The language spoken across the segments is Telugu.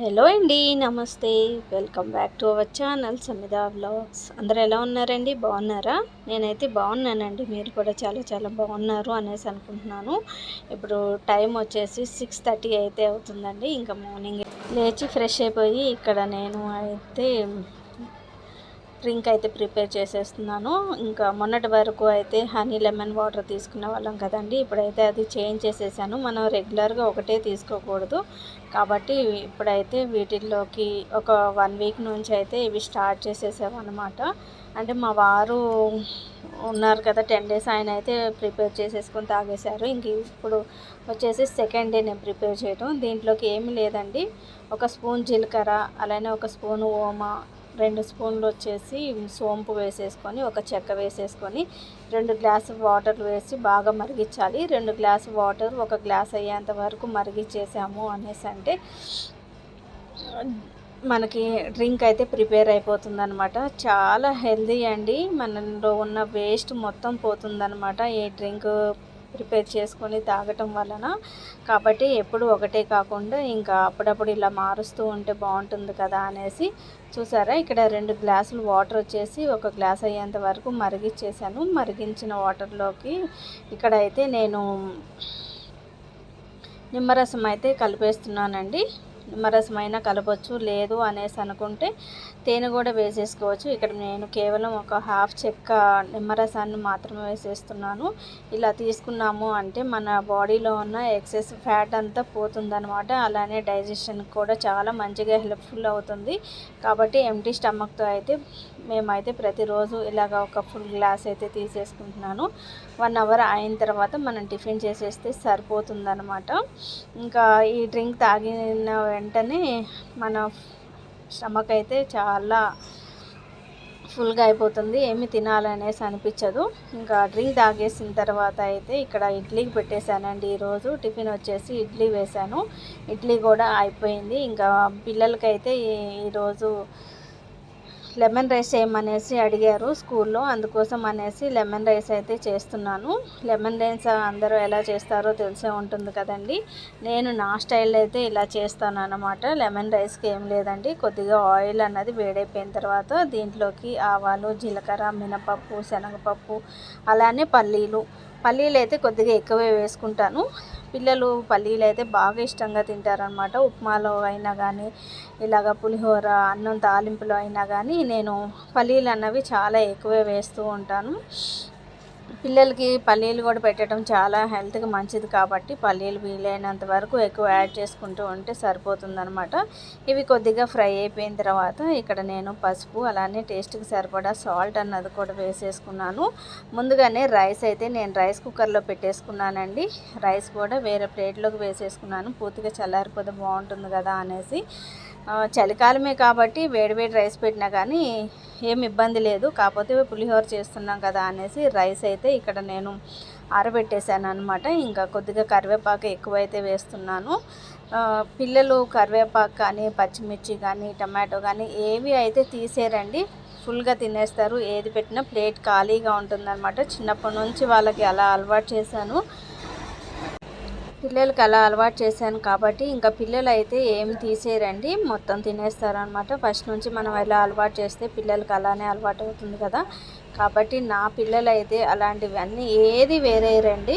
హలో అండి నమస్తే. Welcome back to our channel Samita vlogs. అందరు ఎలా ఉన్నారండి? బాగున్నారా? నేనైతే బాగున్నానండి. మీరు కూడా చాలా చాలా బాగున్నారు అనేసి అనుకుంటున్నాను. ఇప్పుడు టైం వచ్చేసి సిక్స్ థర్టీ అయితే అవుతుందండి. ఇంకా మార్నింగ్ లేచి ఫ్రెష్ అయిపోయి ఇక్కడ నేను అయితే డ్రింక్ అయితే ప్రిపేర్ చేసేస్తున్నాను. ఇంకా మొన్నటి వరకు అయితే హనీ లెమన్ వాటర్ తీసుకునే వాళ్ళం కదండి. ఇప్పుడైతే అది చేంజ్ చేసేసాను. మనం రెగ్యులర్గా ఒకటే తీసుకోకూడదు. కాబట్టి ఇప్పుడైతే వీటిల్లోకి ఒక వన్ వీక్ నుంచి అయితే ఇవి స్టార్ట్ చేసేసాం అనమాట అంటే మా వారు ఉన్నారు కదా టెన్ డేస్ ఆయన అయితే ప్రిపేర్ చేసేసుకొని తాగేశారు. ఇంక ఇప్పుడు వచ్చేసి సెకండ్ డే నేను ప్రిపేర్ చేయడం దీంట్లోకి ఏమి లేదండి. ఒక స్పూన్ జీలకర్ర అలానే ఒక స్పూన్ ఓమా రెండు స్పూన్లు వచ్చేసి సోంపు వేసేసుకొని ఒక చెక్క వేసేసుకొని రెండు గ్లాసు వాటర్ వేసి బాగా మరిగించాలి. రెండు గ్లాసు వాటర్ ఒక గ్లాస్ అయ్యేంత వరకు మరిగించేసాము అనేసి అంటే మనకి డ్రింక్ అయితే ప్రిపేర్ అయిపోతుందనమాట చాలా హెల్దీ అండి. మనలో ఉన్న వేస్ట్ మొత్తం పోతుందనమాట ఈ డ్రింక్ ప్రిపేర్ చేసుకొని తాగటం వలన కాబట్టి ఎప్పుడు ఒకటే కాకుండా ఇంకా అప్పుడప్పుడు ఇలా మారుస్తూ ఉంటే బాగుంటుంది కదా అనేసి చూసారా? ఇక్కడ రెండు గ్లాసులు వాటర్ వచ్చేసి ఒక గ్లాస్ అయ్యేంత వరకు మరిగించేసాను మరిగించిన వాటర్లోకి ఇక్కడ అయితే నేను నిమ్మరసం అయితే కలిపేస్తున్నానండి. నిమ్మరసమైనా కలపచ్చు లేదు అనేసి అనుకుంటే తేనె కూడా వేసేసుకోవచ్చు. ఇక్కడ నేను కేవలం ఒక హాఫ్ చెక్క నిమ్మరసాన్ని మాత్రమే వేసేస్తున్నాను. ఇలా తీసుకున్నాము అంటే మన బాడీలో ఉన్న ఎక్సెస్ ఫ్యాట్ అంతా పోతుందనమాట అలానే డైజెషన్ కూడా చాలా మంచిగా హెల్ప్ఫుల్ అవుతుంది. కాబట్టి ఎంటీ స్టమక్తో అయితే మేమైతే ప్రతిరోజు ఇలాగ ఒక ఫుల్ గ్లాస్ అయితే తీసేసుకుంటున్నాను. వన్ అవర్ అయిన తర్వాత మనం టిఫిన్ చేసేస్తే సరిపోతుందనమాట ఇంకా ఈ డ్రింక్ తాగిన వెంటనే మన స్టమక్ అయితే చాలా ఫుల్గా అయిపోతుంది. ఏమి తినాలనేసి అనిపించదు. ఇంకా డ్రింక్ తాగేసిన తర్వాత అయితే ఇక్కడ ఇడ్లీకి పెట్టేశానండి ఈరోజు. టిఫిన్ వచ్చేసి ఇడ్లీ వేశాను. ఇడ్లీ కూడా అయిపోయింది. ఇంకా పిల్లలకైతే ఈరోజు లెమన్ రైస్ చేయమనేసి అడిగారు స్కూల్లో అందుకోసం అనేసి లెమన్ రైస్ అయితే చేస్తున్నాను. లెమన్ రైస్ అందరూ ఎలా చేస్తారో తెలిసే ఉంటుంది కదండి. నేను నా స్టైల్ అయితే ఇలా చేస్తాను అనమాట లెమన్ రైస్కి ఏం లేదండి. కొద్దిగా ఆయిల్ అన్నది వేడైపోయిన తర్వాత దీంట్లోకి ఆవాలు జీలకర్ర మినపప్పు శనగపప్పు అలానే పల్లీలు. పల్లీలు అయితే కొద్దిగా ఎక్కువే వేసుకుంటాను. పిల్లలు పల్లీలు అయితే బాగా ఇష్టంగా తింటారనమాట ఉప్మాలో అయినా కానీ ఇలాగ పులిహోర అన్నం తాలింపులో అయినా కానీ నేను పల్లీలు అన్నవి చాలా ఎక్కువే వేస్తూ ఉంటాను. పిల్లలకి పల్లీలు కూడా పెట్టడం చాలా హెల్త్కి మంచిది కాబట్టి పల్లీలు వీలైనంత వరకు ఎక్కువ యాడ్ చేసుకుంటూ ఉంటే సరిపోతుందనమాట ఇవి కొద్దిగా ఫ్రై అయిపోయిన తర్వాత ఇక్కడ నేను పసుపు అలానే టేస్ట్కి సరిపడా సాల్ట్ అన్నది కూడా వేసేసుకున్నాను. ముందుగానే రైస్ అయితే నేను రైస్ కుక్కర్లో పెట్టేసుకున్నానండి. రైస్ కూడా వేరే ప్లేట్లోకి వేసేసుకున్నాను. పూర్తిగా చల్లారిపోతే బాగుంటుంది కదా అనేసి. చలికాలమే కాబట్టి వేడివేడి రైస్ పెట్టినా కానీ ఏం ఇబ్బంది లేదు. కాకపోతే పులిహోర చేస్తున్నాం కదా అనేసి రైస్ అయితే ఇక్కడ నేను ఆరబెట్టేశాను అనమాట ఇంకా కొద్దిగా కరివేపాకు ఎక్కువైతే వేస్తున్నాను. పిల్లలు కరివేపాకు కానీ పచ్చిమిర్చి కానీ టమాటో కానీ ఏవి అయితే తీసేరండి ఫుల్గా తినేస్తారు. ఏది పెట్టినా ప్లేట్ ఖాళీగా ఉంటుందన్నమాట. చిన్నప్పటి నుంచి వాళ్ళకి అలా అలవాటు చేశాను. పిల్లలకి అలా అలవాటు చేశాను కాబట్టి ఇంకా పిల్లలు అయితే ఏమి తీసేయరండి. మొత్తం తినేస్తారనమాట. ఫస్ట్ నుంచి మనం ఎలా అలవాటు చేస్తే పిల్లలకి అలానే అలవాటు అవుతుంది కదా. కాబట్టి నా పిల్లలు అయితే అలాంటివన్నీ ఏది వేరేయరండి.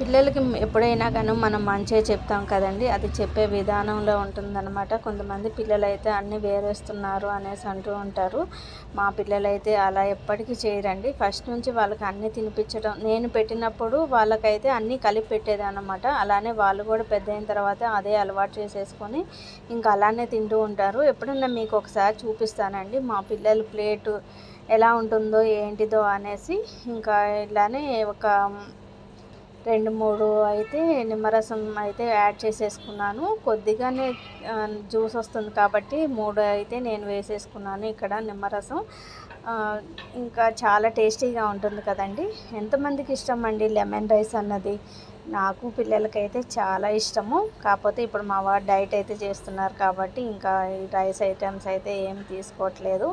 పిల్లలకి ఎప్పుడైనా కానీ మనం మంచిగా చెప్తాం కదండి. అది చెప్పే విధానంలో ఉంటుందన్నమాట. కొంతమంది పిల్లలు అయితే వేరేస్తున్నారు అనేసి అంటూ ఉంటారు. మా పిల్లలైతే అలా ఎప్పటికీ చేయరండి. ఫస్ట్ నుంచి వాళ్ళకి అన్ని తినిపించడం నేను పెట్టినప్పుడు వాళ్ళకైతే అన్నీ కలిపి పెట్టేది అనమాట అలానే వాళ్ళు కూడా పెద్ద అయిన తర్వాత అదే అలవాటు చేసేసుకొని ఇంకా అలానే తింటూ ఉంటారు. ఎప్పుడన్నా మీకు ఒకసారి చూపిస్తానండి. మా పిల్లల ప్లేటు ఎలా ఉంటుందో ఏంటిదో అనేసి. ఇంకా ఇలానే ఒక రెండు మూడు అయితే నిమ్మరసం అయితే యాడ్ చేసేసుకున్నాను. కొద్దిగానే జ్యూస్ వస్తుంది కాబట్టి మూడు అయితే నేను వేసేసుకున్నాను ఇక్కడ నిమ్మరసం. ఇంకా చాలా టేస్టీగా ఉంటుంది కదండి. ఎంతమందికి ఇష్టం అండి లెమన్ రైస్ అన్నది? నాకు పిల్లలకైతే చాలా ఇష్టము. కాకపోతే ఇప్పుడు మా వారు డైట్ అయితే చేస్తున్నారు కాబట్టి ఇంకా ఈ రైస్ ఐటమ్స్ అయితే ఏం తీసుకోవట్లేదు.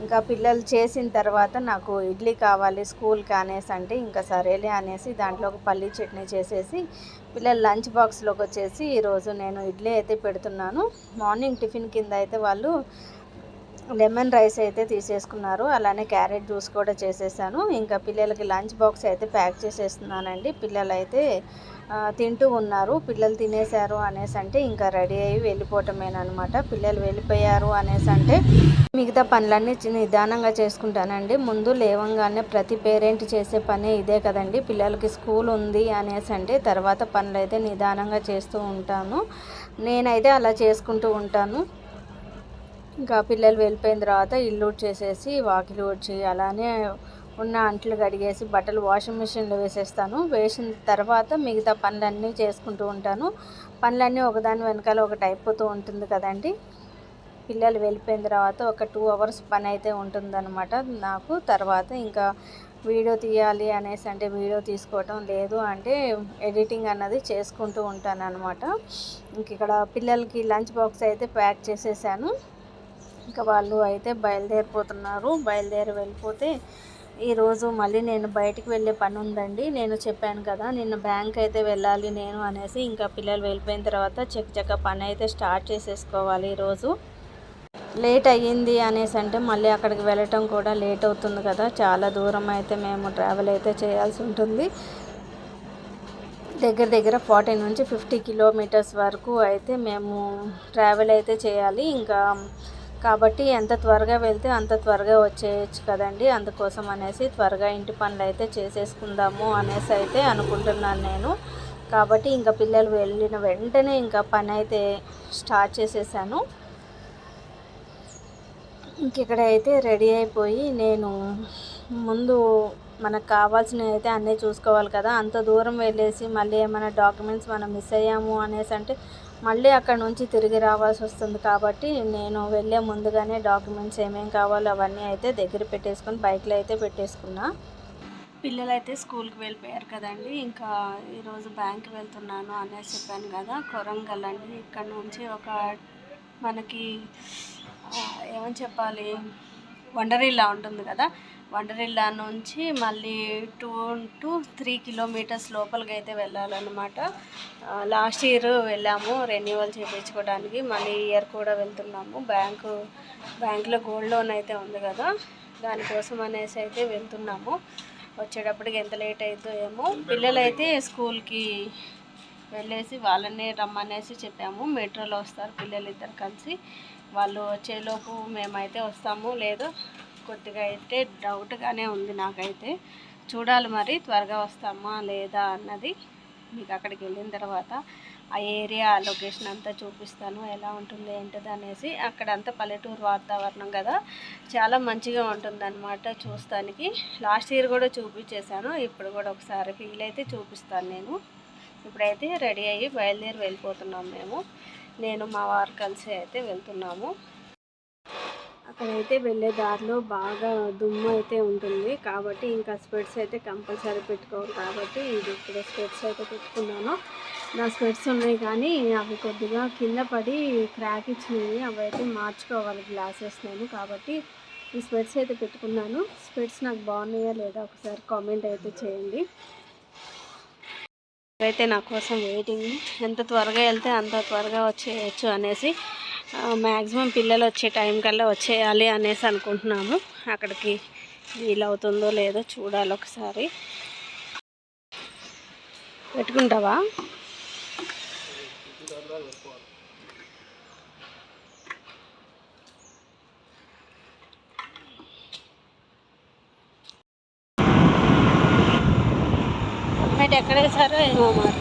ఇంకా పిల్లలు చేసిన తర్వాత నాకు ఇడ్లీ కావాలి స్కూల్కి అనేసి అంటే ఇంకా సరేలే అనేసి దాంట్లో ఒక పల్లీ చట్నీ చేసేసి పిల్లలు లంచ్ బాక్స్లోకి వచ్చేసి ఈరోజు నేను ఇడ్లీ అయితే పెడుతున్నాను. మార్నింగ్ టిఫిన్ కింద అయితే వాళ్ళు లెమన్ రైస్ అయితే తీసేసుకున్నారు. అలానే క్యారెట్ జ్యూస్ కూడా చేసేసాను. ఇంకా పిల్లలకి లంచ్ బాక్స్ అయితే ప్యాక్ చేసేస్తున్నానండి. పిల్లలు అయితే తింటూ ఉన్నారు. పిల్లలు తినేశారు అనేసి అంటే ఇంకా రెడీ అయ్యి వెళ్ళిపోవటమేనమాట పిల్లలు వెళ్ళిపోయారు అనేసి అంటే మిగతా పనులన్నీ నిదానంగా చేసుకుంటానండి. ముందు లేవంగానే ప్రతి పేరెంట్ చేసే పని ఇదే కదండి. పిల్లలకి స్కూల్ ఉంది అనేసి అంటే తర్వాత పనులు అయితే నిదానంగా చేస్తూ ఉంటాను. నేనైతే అలా చేసుకుంటూ ఉంటాను. ఇంకా పిల్లలు వెళ్ళిపోయిన తర్వాత ఇల్లు చేసేసి వాకిలి ఊడ్చి అలానే ఉన్న అంట్లు కడిగేసి బట్టలు వాషింగ్ మిషన్లో వేసేస్తాను. వేసిన తర్వాత మిగతా పనులన్నీ చేసుకుంటూ ఉంటాను. పనులన్నీ ఒకదాని వెనకాల ఒకటి అయిపోతూ ఉంటుంది కదండి. పిల్లలు వెళ్ళిపోయిన తర్వాత ఒక టూ అవర్స్ పని అయితే ఉంటుందన్నమాట నాకు. తర్వాత ఇంకా వీడియో తీయాలి అనేసి అంటే వీడియో తీసుకోవటం లేదు అంటే ఎడిటింగ్ అన్నది చేసుకుంటూ ఉంటాను అనమాట ఇంక ఇక్కడ పిల్లలకి లంచ్ బాక్స్ అయితే ప్యాక్ చేసేసాను. ఇంకా వాళ్ళు అయితే బయలుదేరిపోతున్నారు. బయలుదేరి వెళ్ళిపోతే ఈరోజు మళ్ళీ నేను బయటికి వెళ్ళే పని ఉందండి. నేను చెప్పాను కదా నిన్న బ్యాంక్ అయితే వెళ్ళాలి నేను అనేసి ఇంకా పిల్లలు వెళ్ళిపోయిన తర్వాత చెక్ చెక్క పని అయితే స్టార్ట్ చేసేసుకోవాలి ఈరోజు లేట్ అయ్యింది అనేసి అంటే మళ్ళీ అక్కడికి వెళ్ళటం కూడా లేట్ అవుతుంది కదా. చాలా దూరం అయితే మేము ట్రావెల్ అయితే చేయాల్సి ఉంటుంది. దగ్గర దగ్గర ఫార్టీ నుంచి ఫిఫ్టీ కిలోమీటర్స్ వరకు అయితే మేము ట్రావెల్ అయితే చేయాలి. ఇంకా కాబట్టి ఎంత త్వరగా వెళ్తే అంత త్వరగా వచ్చేయచ్చు కదండి. అందుకోసం అనేసి త్వరగా ఇంటి పనులు అయితే చేసేసుకుందాము అనేసి అయితే అనుకుంటున్నాను నేను. కాబట్టి ఇంకా పిల్లలు వెళ్ళిన వెంటనే ఇంకా పని అయితే స్టార్ట్ చేసేసాను. ఇంకెక్కడ అయితే రెడీ అయిపోయి నేను ముందు మనకు కావాల్సినవి అయితే అన్నీ చూసుకోవాలి కదా. అంత దూరం వెళ్ళేసి మళ్ళీ ఏమైనా డాక్యుమెంట్స్ మనం మిస్ అయ్యాము అనేసి అంటే మళ్ళీ అక్కడ నుంచి తిరిగి రావాల్సి వస్తుంది కాబట్టి నేను వెళ్ళే ముందుగానే డాక్యుమెంట్స్ ఏమేమి కావాలో అవన్నీ అయితే దగ్గర పెట్టేసుకొని బైక్లో అయితే పెట్టేసుకున్నా. పిల్లలు అయితే స్కూల్కి వెళ్ళిపోయారు కదండి. ఇంకా ఈరోజు బ్యాంక్ వెళ్తున్నాను అనేసి చెప్పాను కదా. కొరంగల్ అండి. ఇక్కడ నుంచి ఒక మనకి ఏమని చెప్పాలి? వండరీలా ఉంటుంది కదా. వండరిల్లా నుంచి మళ్ళీ టూ టు త్రీ కిలోమీటర్స్ లోపలికి అయితే వెళ్ళాలన్నమాట లాస్ట్ ఇయర్ వెళ్ళాము రెన్యువల్ చేయించుకోవడానికి మళ్ళీ ఇయర్ కూడా వెళ్తున్నాము. బ్యాంకు బ్యాంకులో గోల్డ్ లోన్ అయితే ఉంది కదా దానికోసం అనేసి అయితే వెళ్తున్నాము. వచ్చేటప్పటికి ఎంత లేట్ అవుతుందో ఏమో. పిల్లలైతే స్కూల్కి వెళ్ళేసి వాళ్ళని రమ్మనేసి చెప్పాము. మెట్రోలో వస్తారు పిల్లలు ఇద్దరు కలిసి. వాళ్ళు వచ్చేలోపు మేమైతే వస్తాము. లేదు కొద్దిగా అయితే డౌట్గానే ఉంది నాకైతే. చూడాలి మరి త్వరగా వస్తామా లేదా అన్నది మీకు అక్కడికి వెళ్ళిన తర్వాత ఆ ఏరియా లొకేషన్ అంతా చూపిస్తాను ఎలా ఉంటుంది ఏంటిది అనేసి. అక్కడంతా పల్లెటూరు వాతావరణం కదా చాలా మంచిగా ఉంటుందన్నమాట చూస్తానికి. లాస్ట్ ఇయర్ కూడా చూపించేశాను ఇప్పుడు కూడా ఒకసారి ఫీల్ అయితే చూపిస్తాను నేను. ఇప్పుడైతే రెడీ అయ్యి బయలుదేరి వెళ్ళిపోతున్నాం మేము. నేను మా వారు కలిసి అయితే వెళ్తున్నాము. అక్కడైతే వెళ్ళే దారిలో బాగా దుమ్ము అయితే ఉంటుంది. కాబట్టి ఇంకా స్పెట్స్ అయితే కంపల్సరీ పెట్టుకోవాలి. కాబట్టి ఇది ఇప్పుడు స్పెట్స్ అయితే పెట్టుకున్నాను. నా స్పెట్స్ ఉన్నాయి కానీ అవి కొద్దిగా కింద పడి క్రాక్ ఇచ్చినాయి అవి అయితే మార్చుకోవాలి గ్లాసెస్ నేను. కాబట్టి ఈ స్పెట్స్ అయితే పెట్టుకున్నాను. స్పెట్స్ నాకు బాగున్నాయా లేదా ఒకసారి కామెంట్ అయితే చేయండి. అయితే నా కోసం వెయిటింగ్ ఎంత త్వరగా వెళ్తే అంత త్వరగా వచ్చేయచ్చు అనేసి మ్యాక్సిమం పిల్లలు వచ్చే టైం కల్లా వచ్చేయాలి అనేసి అనుకుంటున్నాము. అక్కడికి వీలవుతుందో లేదో చూడాలి ఒకసారి. పెట్టుకుంటావా? ఎక్కడ వేసారో ఏమో మరి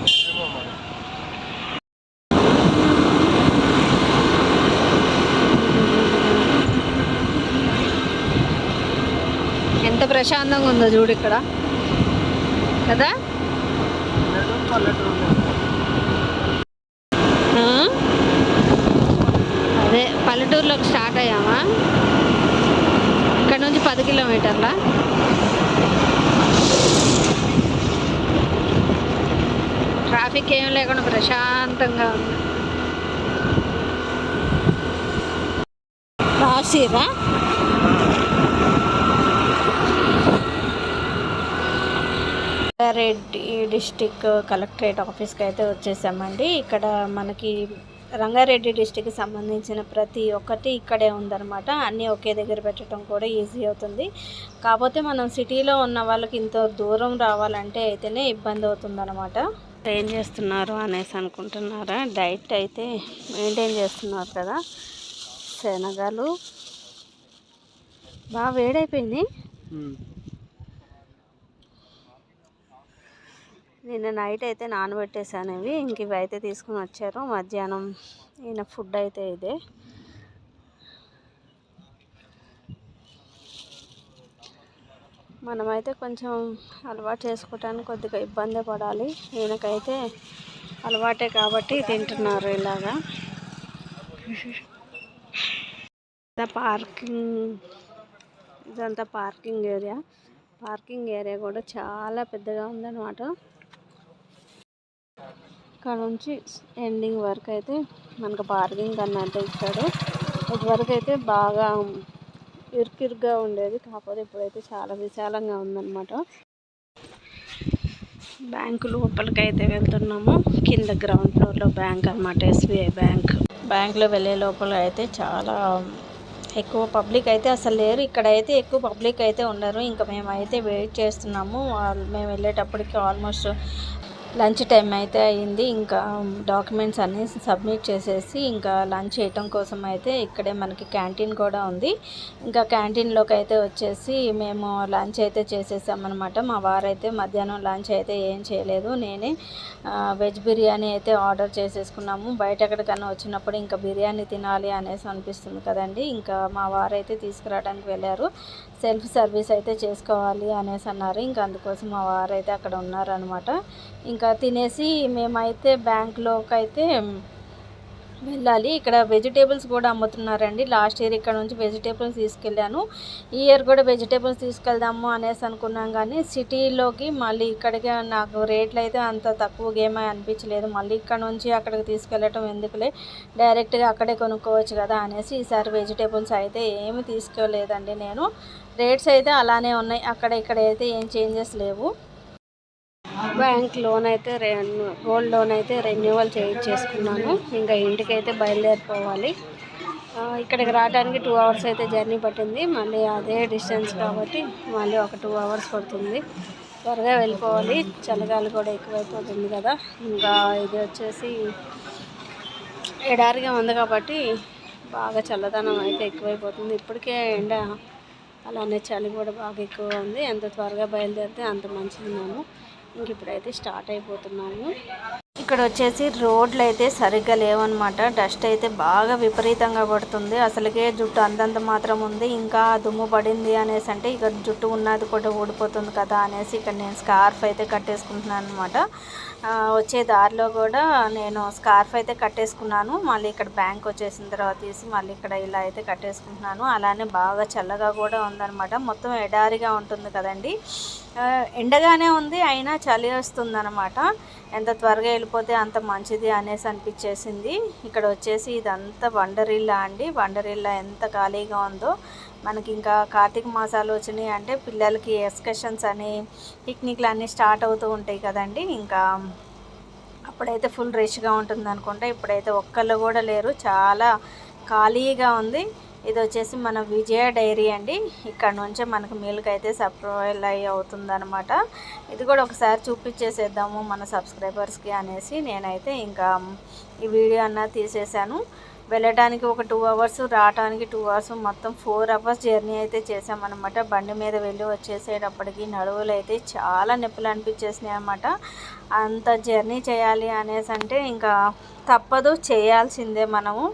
ఎంత ప్రశాంతంగా ఉందో చూడు ఇక్కడ. కదా? అదే పల్లెటూరులోకి స్టార్ట్ అయ్యామా? ఇక్కడ నుంచి పది కిలోమీటర్లా? ట్రాఫిక్ ఏం లేకుండా ప్రశాంతంగా ఉంది. రాసిరా? రంగారెడ్డి డిస్టిక్ కలెక్టరేట్ ఆఫీస్కి అయితే వచ్చేసామండి. ఇక్కడ మనకి రంగారెడ్డి డిస్టిక్కి సంబంధించిన ప్రతి ఒక్కటి ఇక్కడే ఉందన్నమాట. అన్నీ ఒకే దగ్గర పెట్టడం కూడా ఈజీ అవుతుంది. కాకపోతే మనం సిటీలో ఉన్న వాళ్ళకి ఇంత దూరం రావాలంటే అయితేనే ఇబ్బంది అవుతుందన్నమాట. ఏం చేస్తున్నారు అనేసి అనుకుంటున్నారా? డైట్ అయితే మెయింటైన్ చేస్తున్నారు కదా? శనగలు. బాగా వేడైపోయింది? నిన్న నైట్ అయితే నానబెట్టేసాను ఇవి ఇంక ఇవి అయితే తీసుకుని వచ్చారు. మధ్యాహ్నం ఈయన ఫుడ్ అయితే ఇదే. మనమైతే కొంచెం అలవాటు చేసుకోవటానికి కొద్దిగా ఇబ్బంది పడాలి. ఈయనకైతే అలవాటే కాబట్టి తింటున్నారు ఇలాగా. పార్కింగ్ ఇదంతా పార్కింగ్ ఏరియా. పార్కింగ్ ఏరియా కూడా చాలా పెద్దగా ఉందన్నమాట. ఇక్కడ నుంచి ఎండింగ్ వరకు అయితే మనకు బార్గింగ్ అన్నట్టు ఇచ్చాడు. ఇదివరకు అయితే బాగా ఇరుకిరుగ్గా ఉండేది. కాకపోతే ఇప్పుడైతే చాలా విశాలంగా ఉందన్నమాట. బ్యాంకు లోపలికి అయితే వెళ్తున్నాము. కింద గ్రౌండ్ ఫ్లోర్లో బ్యాంక్ అనమాట ఎస్బీఐ బ్యాంక్ బ్యాంకులో వెళ్ళే లోపల అయితే చాలా ఎక్కువ పబ్లిక్ అయితే అసలు లేరు. ఇక్కడైతే ఎక్కువ పబ్లిక్ అయితే ఉండరు. ఇంకా మేమైతే వెయిట్ చేస్తున్నాము. మేము వెళ్ళేటప్పటికి ఆల్మోస్ట్ లంచ్ టైం అయితే అయింది. ఇంకా డాక్యుమెంట్స్ అన్నీ సబ్మిట్ చేసేసి ఇంకా లంచ్ చేయటం కోసం అయితే ఇక్కడే మనకి క్యాంటీన్ కూడా ఉంది. ఇంకా క్యాంటీన్లోకి అయితే వచ్చేసి మేము లంచ్ అయితే చేసేసామన్నమాట మా వారైతే మధ్యాహ్నం లంచ్ అయితే ఏం చేయలేదు. నేనే వెజ్ బిర్యానీ అయితే ఆర్డర్ చేసేసుకున్నాము. బయట ఎక్కడికన్నా వచ్చినప్పుడు ఇంకా బిర్యానీ తినాలి అనేసి అనిపిస్తుంది కదండి. ఇంకా మా వారైతే తీసుకురావడానికి వెళ్ళారు. సెల్ఫ్ సర్వీస్ అయితే చేసుకోవాలి అనేసి అన్నారు. ఇంకా అందుకోసం మా వారైతే అక్కడ ఉన్నారనమాట ఇంకా తినేసి మేమైతే బ్యాంక్లోకి అయితే వెళ్ళాలి. ఇక్కడ వెజిటేబుల్స్ కూడా అమ్ముతున్నారండి. లాస్ట్ ఇయర్ ఇక్కడ నుంచి వెజిటేబుల్స్ తీసుకెళ్ళాను. ఈ ఇయర్ కూడా వెజిటేబుల్స్ తీసుకెళ్దాము అనేసి అనుకున్నాం కానీ సిటీలోకి మళ్ళీ ఇక్కడికి నాకు రేట్లు అయితే అంత తక్కువగా ఏమీ అనిపించలేదు. మళ్ళీ ఇక్కడ నుంచి అక్కడికి తీసుకెళ్ళటం ఎందుకులే? డైరెక్ట్గా అక్కడే కొనుక్కోవచ్చు కదా అనేసి ఈసారి వెజిటేబుల్స్ అయితే ఏమి తీసుకోలేదండి నేను. రేట్స్ అయితే అలానే ఉన్నాయి. అక్కడ ఇక్కడ అయితే ఏం చేంజెస్ లేవు. బ్యాంక్ లోన్ అయితే గోల్డ్ లోన్ అయితే రెన్యువల్ చేయించేసుకున్నాను. ఇంకా ఇంటికి అయితే బయలుదేరిపోవాలి ఇక్కడికి రావడానికి టూ అవర్స్ అయితే జర్నీ పట్టింది. మళ్ళీ అదే డిస్టెన్స్ కాబట్టి మళ్ళీ ఒక టూ అవర్స్ పడుతుంది. త్వరగా వెళ్ళిపోవాలి. చలిగాలి కూడా ఎక్కువైపోతుంది కదా. ఇంకా ఇది వచ్చేసి ఎడారిగా ఉంది కాబట్టి బాగా చల్లదనం అయితే ఎక్కువైపోతుంది. ఇప్పటికే ఎండ అలానే చలి కూడా బాగా ఎక్కువ ఉంది. ఎంత త్వరగా బయలుదేరితే అంత మంచిది మేము. ఇంక ఇప్పుడైతే స్టార్ట్ అయిపోతున్నాము. ఇక్కడ వచ్చేసి రోడ్లు అయితే సరిగ్గా లేవన్నమాట. డస్ట్ అయితే బాగా విపరీతంగా పడుతుంది. అసలుకే జుట్టు అంతంత మాత్రం ఉంది. ఇంకా దుమ్ము పడింది అనేసి అంటే ఇక జుట్టు ఉన్నది కూడా ఊడిపోతుంది కదా అనేసి ఇక్కడ నేను స్కార్ఫ్ అయితే కట్టేసుకుంటున్నాను అనమాట వచ్చే దారిలో కూడా నేను స్కార్ఫ్ అయితే కట్టేసుకున్నాను. మళ్ళీ ఇక్కడ బ్యాంక్ వచ్చేసిన తర్వాత తీసి మళ్ళీ ఇక్కడ ఇలా అయితే కట్టేసుకుంటున్నాను. అలానే బాగా చల్లగా కూడా ఉందన్నమాట. మొత్తం ఎడారిగా ఉంటుంది కదండి. ఎండగానే ఉంది అయినా చలి వస్తుంది అనమాట ఎంత త్వరగా వెళ్ళిపోతే అంత మంచిది అనేసి అనిపించేసింది. ఇక్కడ వచ్చేసి ఇదంతా వండరిల్లా అండి. వండరిల్లా ఎంత ఖాళీగా ఉందో. మనకి ఇంకా కార్తీక మాసాలు వచ్చినాయి అంటే పిల్లలకి ఎక్స్కర్షన్స్ అని పిక్నిక్లు అన్నీ స్టార్ట్ అవుతూ ఉంటాయి కదండి. ఇంకా అప్పుడైతే ఫుల్ రష్గా ఉంటుంది అనుకుంటా ఇప్పుడైతే ఒక్కళ్ళు కూడా లేరు. చాలా ఖాళీగా ఉంది. ఇది వచ్చేసి మన విజయ డైరీ అండి. ఇక్కడ నుంచే మనకు మిల్క్ అయితే సప్లై అవుతుందనమాట ఇది కూడా ఒకసారి చూపించేసేద్దాము మన సబ్స్క్రైబర్స్కి అనేసి. నేనైతే ఇంకా ఈ వీడియో అన్న తీసేసాను వెళ్ళడానికి ఒక టూ అవర్స్ రావడానికి టూ అవర్స్ మొత్తం ఫోర్ అవర్స్ జర్నీ అయితే చేసామన్నమాట బండి మీద వెళ్ళి వచ్చేసేటప్పటికి నడువులు అయితే చాలా నొప్పులు అనిపించేసినాయి అనమాట అంత జర్నీ చేయాలి అనేసి అంటే ఇంకా తప్పదు చేయాల్సిందే మనము.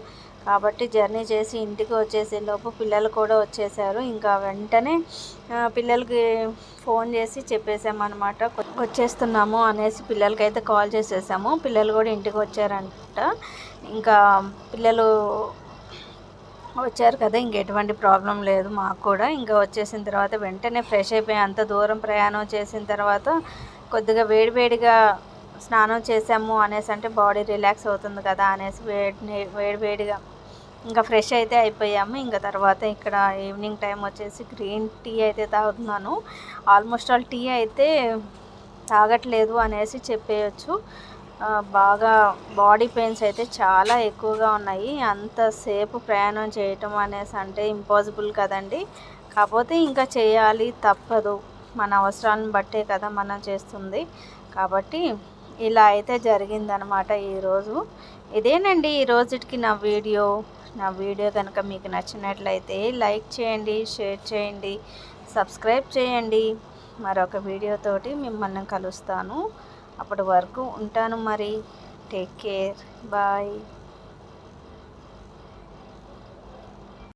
కాబట్టి జర్నీ చేసి ఇంటికి వచ్చేసేలోపు పిల్లలు కూడా వచ్చేసారు. ఇంకా వెంటనే పిల్లలకి ఫోన్ చేసి చెప్పేసామన్నమాట వచ్చేస్తున్నాము అనేసి పిల్లలకి అయితే కాల్ చేసేసాము. పిల్లలు కూడా ఇంటికి వచ్చారంట. ఇంకా పిల్లలు వచ్చారు కదా ఇంక ఎటువంటి ప్రాబ్లం లేదు మాకు కూడా. ఇంకా వచ్చేసిన తర్వాత వెంటనే ఫ్రెష్ అయిపోయి అంత దూరం ప్రయాణం చేసిన తర్వాత కొద్దిగా వేడివేడిగా స్నానం చేసాము అనేసి అంటే బాడీ రిలాక్స్ అవుతుంది కదా అనేసి వేడి వేడివేడిగా ఇంకా ఫ్రెష్ అయితే అయిపోయాము. ఇంకా తర్వాత ఇక్కడ ఈవినింగ్ టైం వచ్చేసి గ్రీన్ టీ అయితే తాగుతున్నాను. ఆల్మోస్ట్ ఆల్ టీ అయితే తాగట్లేదు అనేసి చెప్పేయచ్చు. బాగా బాడీ పెయిన్స్ అయితే చాలా ఎక్కువగా ఉన్నాయి. అంతసేపు ప్రయాణం చేయటం అనేసి అంటే ఇంపాసిబుల్ కదండి. కాకపోతే ఇంకా చేయాలి తప్పదు. మన అవసరాలను బట్టే కదా మనం చేస్తుంది. కాబట్టి ఇలా అయితే జరిగిందనమాట ఈరోజు. ఇదేనండి ఈ నా వీడియో. నా వీడియో కనుక మీకు నచ్చినట్లయితే లైక్ చేయండి షేర్ చేయండి సబ్స్క్రైబ్ చేయండి. మరొక వీడియోతోటి మిమ్మల్ని కలుస్తాను. అప్పటి వరకు ఉంటాను మరి. Take care. బాయ్.